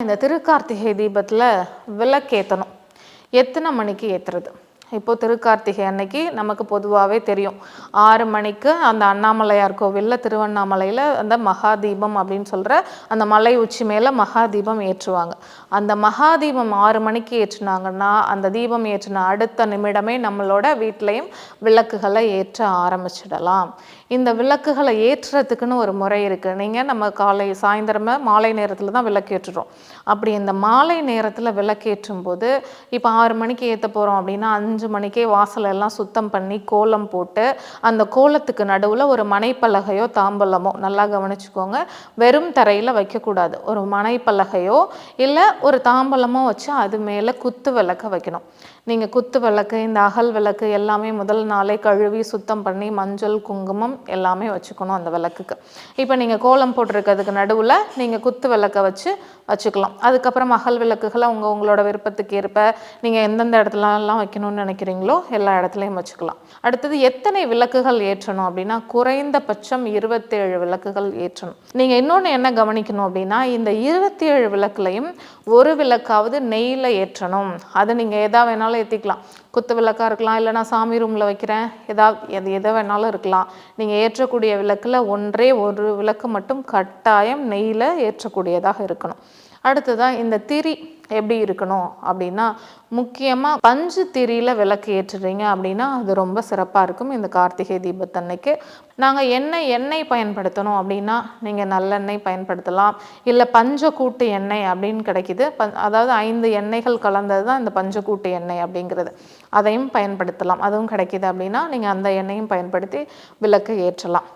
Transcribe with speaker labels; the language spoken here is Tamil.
Speaker 1: இந்த திருக்கார்த்திகை தீபத்தில் விளக்கேற்றணும் எத்தனை மணிக்கு ஏற்றுறது இப்போது திருக்கார்த்திகை அன்னைக்கு நமக்கு பொதுவாகவே தெரியும். ஆறு மணிக்கு அந்த அண்ணாமலையார் கோவிலில் திருவண்ணாமலையில் அந்த மகாதீபம் அப்படின்னு சொல்கிற அந்த மலை உச்சி மேலே மகாதீபம் ஏற்றுவாங்க. அந்த மகாதீபம் ஆறு மணிக்கு ஏற்றுனாங்கன்னா அந்த தீபம் ஏற்றின அடுத்த நிமிடமே நம்மளோட வீட்லேயும் விளக்குகளை ஏற்ற ஆரம்பிச்சிடலாம். இந்த விளக்குகளை ஏற்றுறதுக்குன்னு ஒரு முறை இருக்குது நீங்கள் நம்ம காலை சாயந்தரமே மாலை நேரத்தில் தான் விளக்கேற்றுறோம் அப்படி இந்த மாலை நேரத்தில் விளக்கேற்றும் போது இப்போ ஆறு மணிக்கு ஏற்ற போகிறோம் அப்படின்னா அஞ்சு மணிக்கே வாசலெல்லாம் சுத்தம் பண்ணி கோலம் போட்டு அந்த கோலத்துக்கு நடுவில் ஒரு மனைப்பலகையோ தாம்பலமோ நல்லா கவனிச்சுக்கோங்க. வெறும் தரையில் வைக்கக்கூடாது. ஒரு மனைப்பலகையோ இல்லை ஒரு தாம்பலமோ வச்சு அது மேலே குத்து விளக்க வைக்கணும். நீங்கள் குத்து விளக்கு இந்த அகல் விளக்கு எல்லாமே முதல் நாளே கழுவி சுத்தம் பண்ணி மஞ்சள் குங்குமம் எல்லாமே வச்சுக்கணும் அந்த விளக்குக்கு. இப்போ நீங்கள் கோலம் போட்டிருக்கிறதுக்கு நடுவில் நீங்கள் குத்து விளக்கை வச்சு வச்சுக்கலாம். அதுக்கப்புறம் அகல் விளக்குகளை உங்கள் உங்களோட விருப்பத்துக்கு ஏற்ப நீங்கள் எந்தெந்த இடத்துலலாம் வைக்கணும்னு நினைக்கிறீங்களோ எல்லா இடத்துலையும் வச்சுக்கலாம். அடுத்தது எத்தனை விளக்குகள் ஏற்றணும் அப்படின்னா குறைந்தபட்சம் இருபத்தேழு விளக்குகள் ஏற்றணும். நீங்கள் இன்னொன்று என்ன கவனிக்கணும் அப்படின்னா இந்த இருபத்தி ஏழு விளக்குலையும் ஒரு விளக்காவது நெய்யில் ஏற்றணும். அதை நீங்கள் எதா வேணாலும் ஏற்றிக்கலாம் குத்து விளக்காக இருக்கலாம் இல்லை நான் சாமி ரூமில் வைக்கிறேன். ஏதாவது எது எதை வேணாலும் இருக்கலாம். நீங்கள் ஏற்றக்கூடிய விளக்கில் ஒன்றே ஒரு விளக்கு மட்டும் கட்டாயம் நெய்யில் ஏற்றக்கூடியதாக இருக்கணும். அடுத்ததாக இந்த திரி எப்படி இருக்கணும் அப்படின்னா முக்கியமாக பஞ்சு திரியில் விளக்கு ஏற்றுறீங்க அப்படின்னா அது ரொம்ப சிறப்பாக இருக்கும் இந்த கார்த்திகை தீபத்தன்னைக்கு. நாங்கள் எண்ணெய் எண்ணெய் பயன்படுத்தணும் அப்படின்னா நீங்கள் நல்லெண்ணெய் பயன்படுத்தலாம். இல்லை பஞ்சக்கூட்டு எண்ணெய் அப்படின்னு கிடைக்கிது. ப அதாவது ஐந்து எண்ணெய்கள் கலந்தது தான் இந்த பஞ்சக்கூட்டு எண்ணெய் அப்படிங்கிறது. அதையும் பயன்படுத்தலாம். அதுவும் கிடைக்கிது அப்படின்னா நீங்கள் அந்த எண்ணெயும் பயன்படுத்தி விளக்கு ஏற்றலாம்.